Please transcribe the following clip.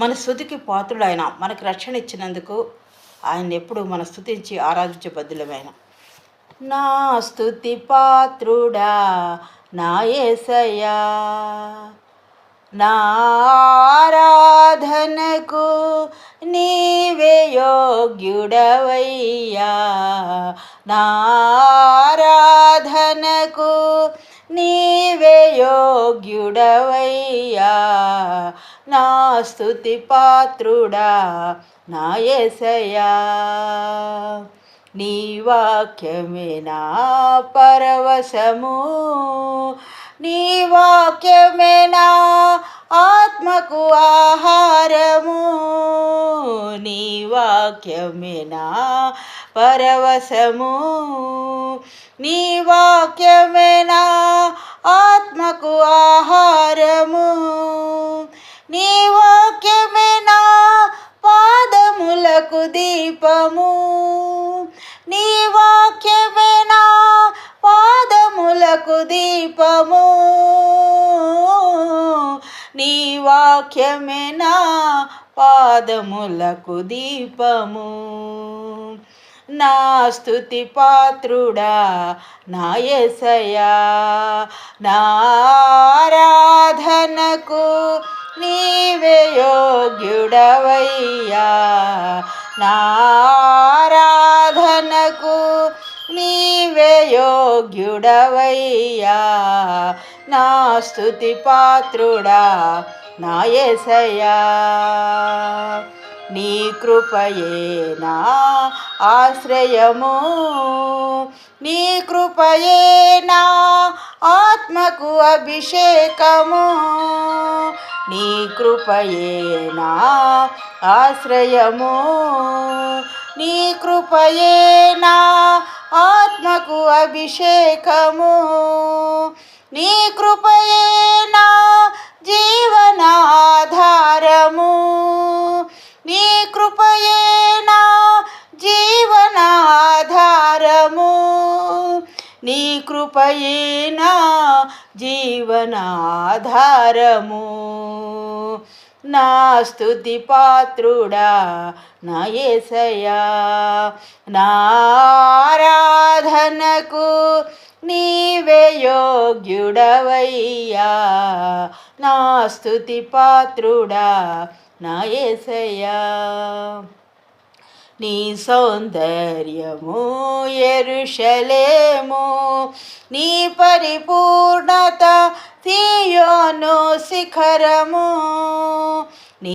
మన స్థుతికి పాత్రుడైన మనకు రక్షణ ఇచ్చినందుకు ఆయన ఎప్పుడు మన స్థుతించి ఆరాధించే బద్దులమైన నా స్థుతి పాత్రుడా నా ఏసయ్యా నా ఆరాధనకు నీవే యోగ్యుడవయ్యా. నా ఆరాధనకు నీవే యోగ్యుడవయ్యా. నా స్థుతి పాత్రుడా నా ఎసయా నీ వాక్యమే నా పరవశము. నీ వాక్యమే నా ఆత్మకు ఆహారము. నీ వాక్యమే నా పరవశము. నీ వాక్యమే నా ఆత్మకు దీపము నీ వాక్యమే నా పాదములకు దీపము. నీ వాక్యమే నా పాదములకు దీపము. నా స్థుతి పాత్రుడా నా ఎసయా నారాధనకు నీవే యోగ్యుడవయ్యా నారాధనకు నీవే యోగ్యుడవయ్యా. నా స్థుతి పాత్రుడా నా ఎసయా నీ కృపయే నా ఆశ్రయము. నీ కృపయే నా ఆత్మకు అభిషేకము. నీ కృపయే నా ఆశ్రయము. నీ కృపయే నా ఆత్మకు అభిషేకము. నీ కృపయే నీ కృపయేనా జీవనాధారము. నా స్థుతి పాత్రుడా నా ఏసయా నారాధనకు నీవే యోగ్యుడవయ్యా. నా స్థుతి పాత్రుడా నా యేసయ్యా నీ సౌందర్యము ఎరుషలేము. నీ పరిపూర్ణత తీయోను శిఖరము.